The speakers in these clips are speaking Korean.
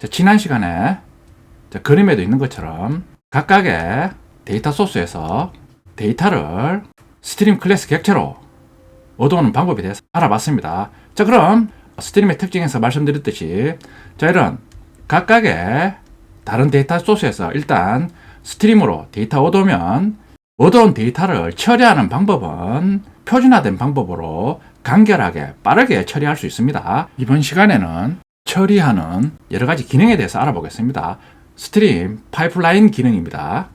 자, 지난 시간에 자, 그림에도 있는 것처럼 각각의 데이터 소스에서 데이터를 스트림 클래스 객체로 얻어오는 방법에 대해서 알아봤습니다. 자, 그럼 스트림의 특징에서 말씀드렸듯이 자, 이런 각각의 다른 데이터 소스에서 일단 스트림으로 데이터 얻어오면 얻어온 데이터를 처리하는 방법은 표준화된 방법으로 간결하게 빠르게 처리할 수 있습니다. 이번 시간에는 처리하는 여러 가지 기능에 대해서 알아보겠습니다. 스트림 파이프라인 기능입니다.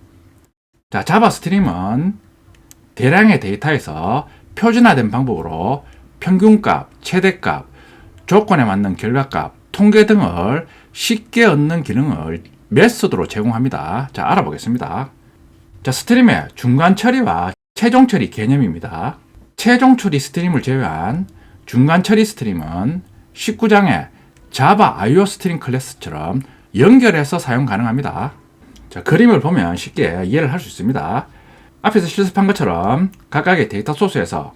자, 자바 스트림은 대량의 데이터에서 표준화된 방법으로 평균값, 최대값, 조건에 맞는 결과값, 통계 등을 쉽게 얻는 기능을 메소드로 제공합니다. 자, 알아보겠습니다. 자, 스트림의 중간 처리와 최종 처리 개념입니다. 최종 처리 스트림을 제외한 중간 처리 스트림은 19장의 자바 IO 스트림 클래스처럼 연결해서 사용 가능합니다. 자, 그림을 보면 쉽게 이해를 할 수 있습니다. 앞에서 실습한 것처럼 각각의 데이터 소스에서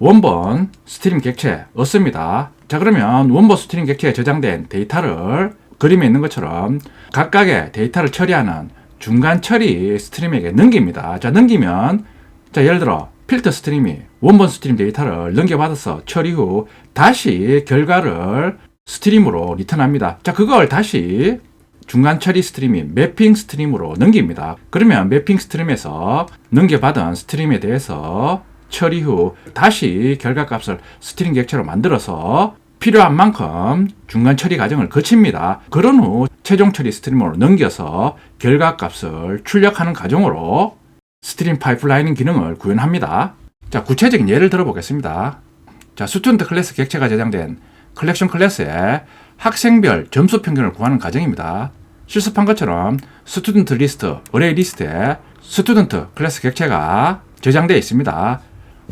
원본 스트림 객체 얻습니다. 자, 그러면 원본 스트림 객체에 저장된 데이터를 그림에 있는 것처럼 각각의 데이터를 처리하는 중간 처리 스트림에게 넘깁니다. 자, 넘기면 자, 예를 들어 필터 스트림이 원본 스트림 데이터를 넘겨받아서 처리 후 다시 결과를 스트림으로 리턴합니다. 자, 그걸 다시 중간 처리 스트림이 매핑 스트림으로 넘깁니다. 그러면 매핑 스트림에서 넘겨받은 스트림에 대해서 처리 후 다시 결과값을 스트링 객체로 만들어서 필요한 만큼 중간 처리 과정을 거칩니다. 그런 후 최종 처리 스트림으로 넘겨서 결과값을 출력하는 과정으로 스트림 파이프라이닝 기능을 구현합니다. 자, 구체적인 예를 들어보겠습니다. 자, 스튜던트 클래스 객체가 저장된 컬렉션 클래스에 학생별 점수 평균을 구하는 과정입니다. 실습한 것처럼 스튜던트 리스트, 어레이 리스트에 스튜던트 클래스 객체가 저장되어 있습니다.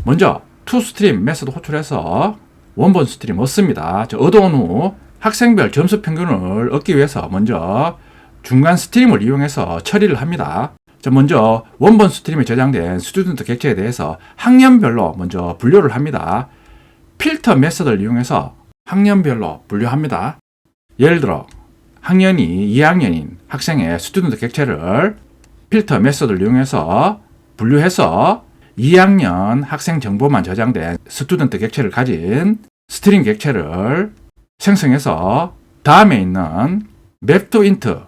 먼저 투 스트림 메소드 호출해서 원본 스트림 얻습니다. 저 얻어온 후 학생별 점수 평균을 얻기 위해서 먼저 중간 스트림을 이용해서 처리를 합니다. 자, 먼저 원본 스트림에 저장된 스튜던트 객체에 대해서 학년별로 먼저 분류를 합니다. 필터 메소드를 이용해서 학년별로 분류합니다. 예를 들어 학년이 2학년인 학생의 스튜던트 객체를 필터 메소드를 이용해서 분류해서 2학년 학생 정보만 저장된 스튜던트 객체를 가진 스트링 객체를 생성해서 다음에 있는 맵토 인트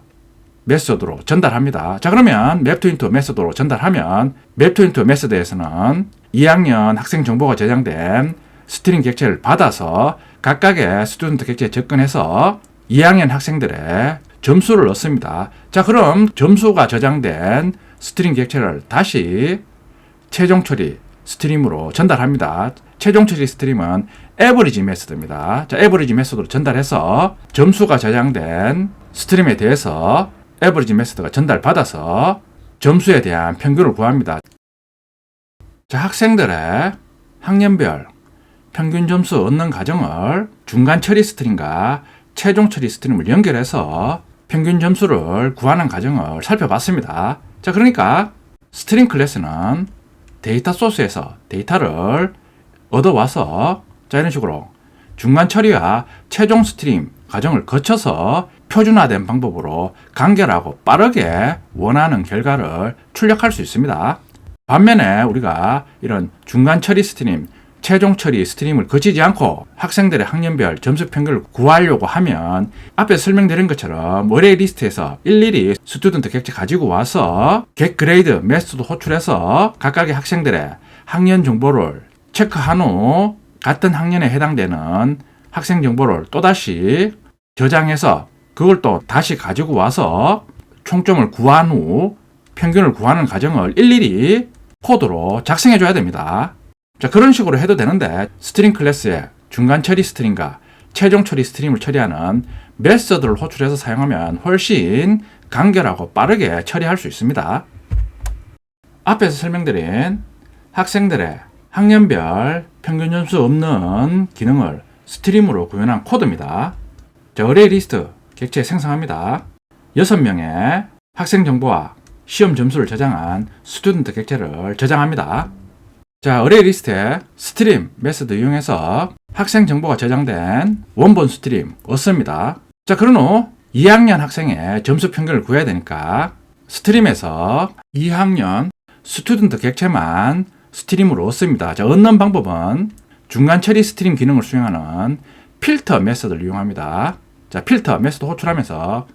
메소드로 전달합니다. 자 그러면 맵토 인트 메소드로 전달하면 맵토 인트 메소드에서는 2학년 학생 정보가 저장된 스트링 객체를 받아서 각각의 스튜던트 객체에 접근해서 2학년 학생들의 점수를 얻습니다. 자 그럼 점수가 저장된 스트링 객체를 다시 최종 처리 스트림으로 전달합니다. 최종 처리 스트림은 에버리지 메소드입니다. 자, 에버리지 메소드로 전달해서 점수가 저장된 스트림에 대해서 에버리지 메소드가 전달받아서 점수에 대한 평균을 구합니다. 자, 학생들의 학년별 평균 점수 얻는 과정을 중간 처리 스트림과 최종 처리 스트림을 연결해서 평균 점수를 구하는 과정을 살펴봤습니다. 자, 그러니까 스트링 클래스는 데이터 소스에서 데이터를 얻어와서 자 이런 식으로 중간 처리와 최종 스트림 과정을 거쳐서 표준화된 방법으로 간결하고 빠르게 원하는 결과를 출력할 수 있습니다. 반면에 우리가 이런 중간 처리 스트림, 최종 처리 스트림을 거치지 않고 학생들의 학년별 점수 평균을 구하려고 하면 앞에 설명드린 것처럼 어레이 리스트에서 일일이 스튜던트 객체 가지고 와서 객 그레이드 메소드 호출해서 각각의 학생들의 학년 정보를 체크한 후 같은 학년에 해당되는 학생 정보를 또다시 저장해서 그걸 또 다시 가지고 와서 총점을 구한 후 평균을 구하는 과정을 일일이 코드로 작성해 줘야 됩니다. 자, 그런 식으로 해도 되는데 스트링 클래스에 중간 처리 스트림과 최종 처리 스트림을 처리하는 메서드를 호출해서 사용하면 훨씬 간결하고 빠르게 처리할 수 있습니다. 앞에서 설명드린 학생들의 학년별 평균 점수 없는 기능을 스트림으로 구현한 코드입니다. 자, 어레이 리스트 객체 생성합니다. 6명의 학생 정보와 시험 점수를 저장한 스튜던트 객체를 저장합니다. 자, 어레이 리스트에 스트림 메소드 이용해서 학생 정보가 저장된 원본 스트림 얻습니다. 자, 그런 후 2학년 학생의 점수 평균을 구해야 되니까 스트림에서 2학년 스튜던트 객체만 스트림으로 얻습니다. 자, 얻는 방법은 중간 처리 스트림 기능을 수행하는 필터 메서드를 이용합니다. 자, 필터 메서드 호출하면서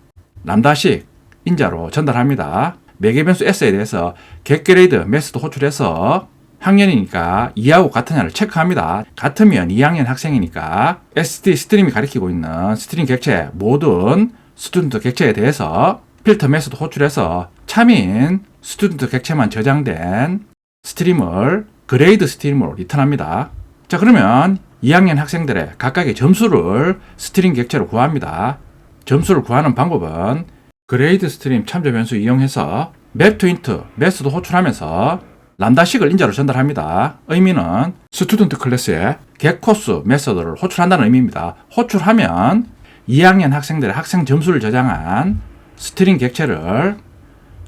람다식 인자로 전달합니다. 매개 변수 S에 대해서 getGrade 메서드 호출해서 학년이니까 2하고 같으냐를 체크합니다. 같으면 2학년 학생이니까 SD 스트림이 가리키고 있는 스트림 객체 모든 스튜던트 객체에 대해서 필터 메서드 호출해서 참인 스튜던트 객체만 저장된 스트림을 그레이드 스트림으로 리턴합니다. 자 그러면 2학년 학생들의 각각의 점수를 스트림 객체로 구합니다. 점수를 구하는 방법은 그레이드 스트림 참조 변수 이용해서 맵투 인트 메서드 호출하면서 람다식을 인자로 전달합니다. 의미는 스튜던트 클래스에 getCourse 메서드를 호출한다는 의미입니다. 호출하면 2학년 학생들의 학생 점수를 저장한 스트링 객체를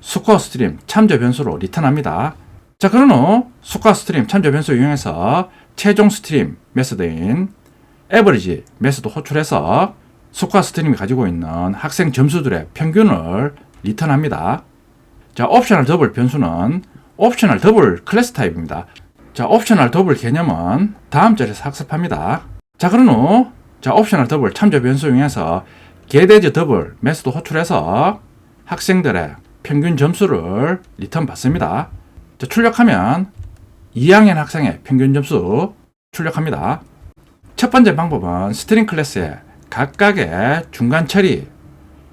스코어 스트림 참조 변수로 리턴합니다. 자, 그런 후 스코어 스트림 참조 변수 이용해서 최종 스트림 메서드인 에버리지 메서드 호출해서 스코어 스트림이 가지고 있는 학생 점수들의 평균을 리턴합니다. 자, 옵셔널 더블 변수는 옵셔널 더블 클래스 타입입니다. 자, 옵셔널 더블 개념은 다음 절에서 학습합니다. 자, 그런 후, 자, 옵셔널 더블 참조 변수 이용해서 게데즈 더블 메서드 호출해서 학생들의 평균 점수를 리턴 받습니다. 자, 출력하면 2학년 학생의 평균 점수 출력합니다. 첫 번째 방법은 스트링 클래스의 각각의 중간 처리,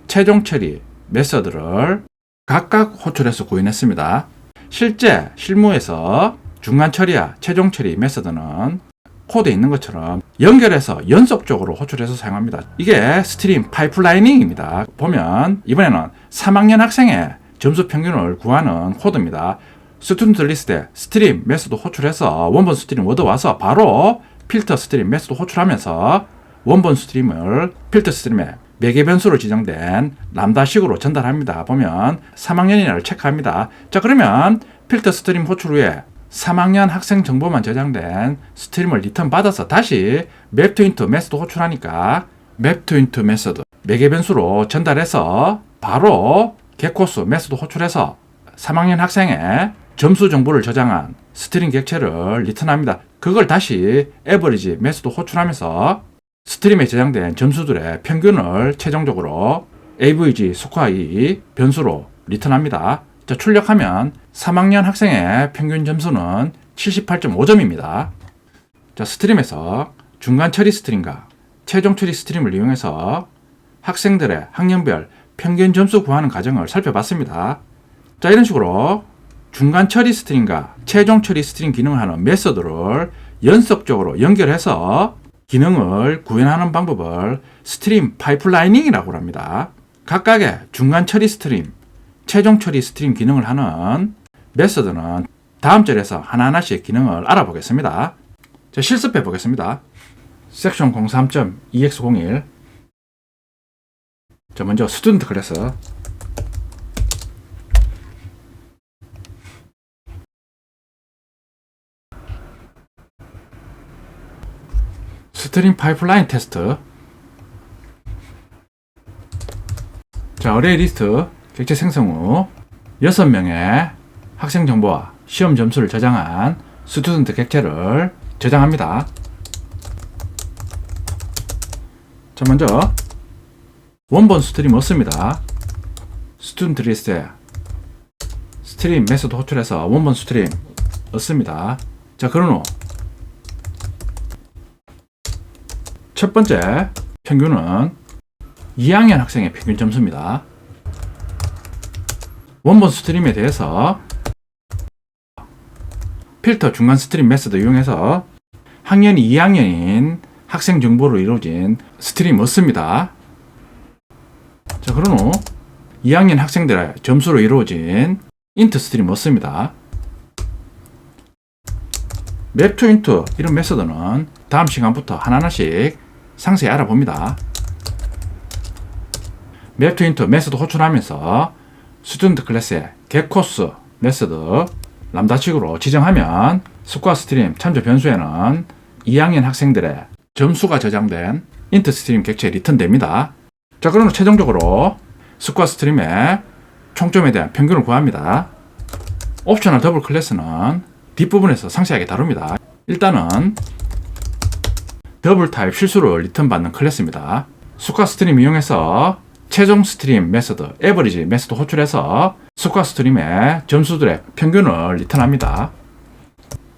최종 처리 메서드를 각각 호출해서 구현했습니다. 실제 실무에서 중간 처리와 최종 처리 메서드는 코드에 있는 것처럼 연결해서 연속적으로 호출해서 사용합니다. 이게 스트림 파이프라이닝입니다. 보면 이번에는 3학년 학생의 점수 평균을 구하는 코드입니다. 스튜던트 리스트에 스트림 메서드 호출해서 원본 스트림 얻어와서 바로 필터 스트림 메서드 호출하면서 원본 스트림을 필터 스트림에 매개 변수로 지정된 람다식으로 전달합니다. 보면 3학년이라를 체크합니다. 자 그러면 필터 스트림 호출 후에 3학년 학생 정보만 저장된 스트림을 리턴 받아서 다시 맵투 인투 메서드 호출하니까 맵투 인투 메서드 매개 변수로 전달해서 바로 getCourse 메서드 호출해서 3학년 학생의 점수 정보를 저장한 스트링 객체를 리턴합니다. 그걸 다시 에버리지 메서드 호출하면서 스트림에 저장된 점수들의 평균을 최종적으로 avg 2 변수로 리턴합니다. 자, 출력하면 3학년 학생의 평균 점수는 78.5점입니다. 자, 스트림에서 중간 처리 스트림과 최종 처리 스트림을 이용해서 학생들의 학년별 평균 점수 구하는 과정을 살펴봤습니다. 자, 이런 식으로 중간 처리 스트림과 최종 처리 스트림 기능을 하는 메서드를 연속적으로 연결해서 기능을 구현하는 방법을 스트림 파이프라이닝이라고 합니다. 각각의 중간 처리 스트림, 최종 처리 스트림 기능을 하는 메서드는 다음 절에서 하나하나씩 기능을 알아보겠습니다. 자, 실습해 보겠습니다. 섹션 03.ex01 자, 먼저 스튜던트 클래스 스트림 파이프라인 테스트 자, 어레이 리스트 객체 생성 후 6명의 학생 정보와 시험 점수를 저장한 스튜던트 객체를 저장합니다. 자, 먼저 원본 스트림 얻습니다. 스튜던트 리스트에 스트림 메소드 호출해서 원본 스트림 얻습니다. 자, 그런 후 첫 번째 평균은 2학년 학생의 평균 점수입니다. 원본 스트림에 대해서 필터 중간 스트림 메서드 이용해서 학년이 2학년인 학생 정보로 이루어진 스트림 얻습니다. 자, 그런 후 2학년 학생들의 점수로 이루어진 인트 스트림 얻습니다. 맵투 인트 이런 메서드는 다음 시간부터 하나하나씩 상세히 알아봅니다. 맵투 인트 메서드 호출하면서 스튜던트 클래스의 getCourse 메서드 람다식으로 지정하면 스코어 스트림 참조 변수에는 2학년 학생들의 점수가 저장된 인트 스트림 객체에 리턴됩니다. 자, 그러면 최종적으로 스쿼어 스트림의 총점에 대한 평균을 구합니다. 옵셔널 더블 클래스는 뒷부분에서 상세하게 다룹니다. 일단은 더블 타입 실수로 리턴 받는 클래스입니다. 스쿼어 스트림 이용해서 최종 스트림 메서드, 에버리지 메서드 호출해서 스쿼어 스트림의 점수들의 평균을 리턴합니다.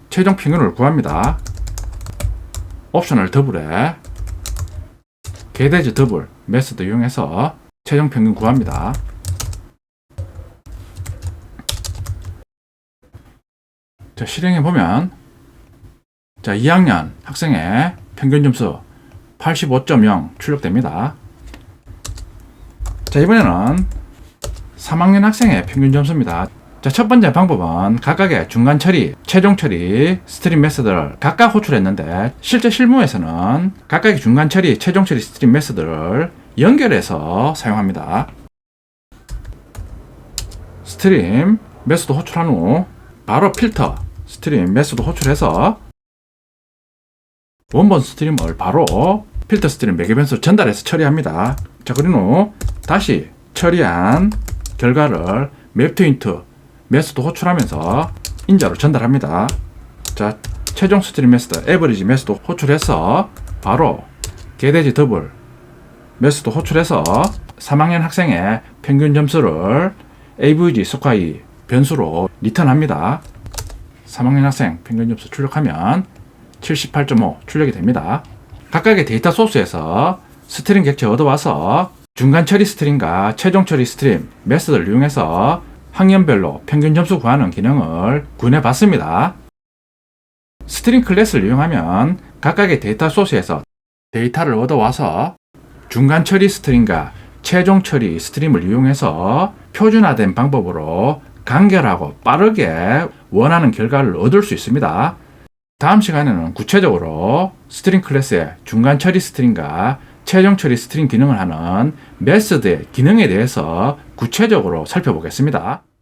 최종 평균을 구합니다. 옵셔널 더블에 게데즈 더블 메서드 이용해서 최종 평균 구합니다. 자, 실행해 보면 자, 2학년 학생의 평균 점수 85.0 출력됩니다. 자, 이번에는 3학년 학생의 평균 점수입니다. 자, 첫 번째 방법은 각각의 중간 처리, 최종 처리, 스트림 메서드를 각각 호출했는데 실제 실무에서는 각각의 중간 처리, 최종 처리, 스트림 메서드를 연결해서 사용합니다. 스트림 메서드 호출한 후 바로 필터 스트림 메서드 호출해서 원본 스트림을 바로 필터 스트림 매개 변수 전달해서 처리합니다. 자, 그린 후 다시 처리한 결과를 맵투인트 메서드 호출하면서 인자로 전달합니다. 자, 최종 스트림 메서드 에버리지 메서드 호출해서 바로 게데지 더블 메서드 호출해서 3학년 학생의 평균 점수를 AVG 스ኳ이 변수로 리턴합니다. 3학년 학생 평균 점수 출력하면 78.5 출력이 됩니다. 각각의 데이터 소스에서 스트링 객체 얻어와서 중간 처리 스트림과 최종 처리 스트림 메서드를 이용해서 학년별로 평균 점수 구하는 기능을 구현해 봤습니다. 스트링 클래스를 이용하면 각각의 데이터 소스에서 데이터를 얻어와서 중간 처리 스트림과 최종 처리 스트림을 이용해서 표준화된 방법으로 간결하고 빠르게 원하는 결과를 얻을 수 있습니다. 다음 시간에는 구체적으로 스트링 클래스의 중간 처리 스트링과 최종 처리 스트링 기능을 하는 메서드의 기능에 대해서 구체적으로 살펴보겠습니다.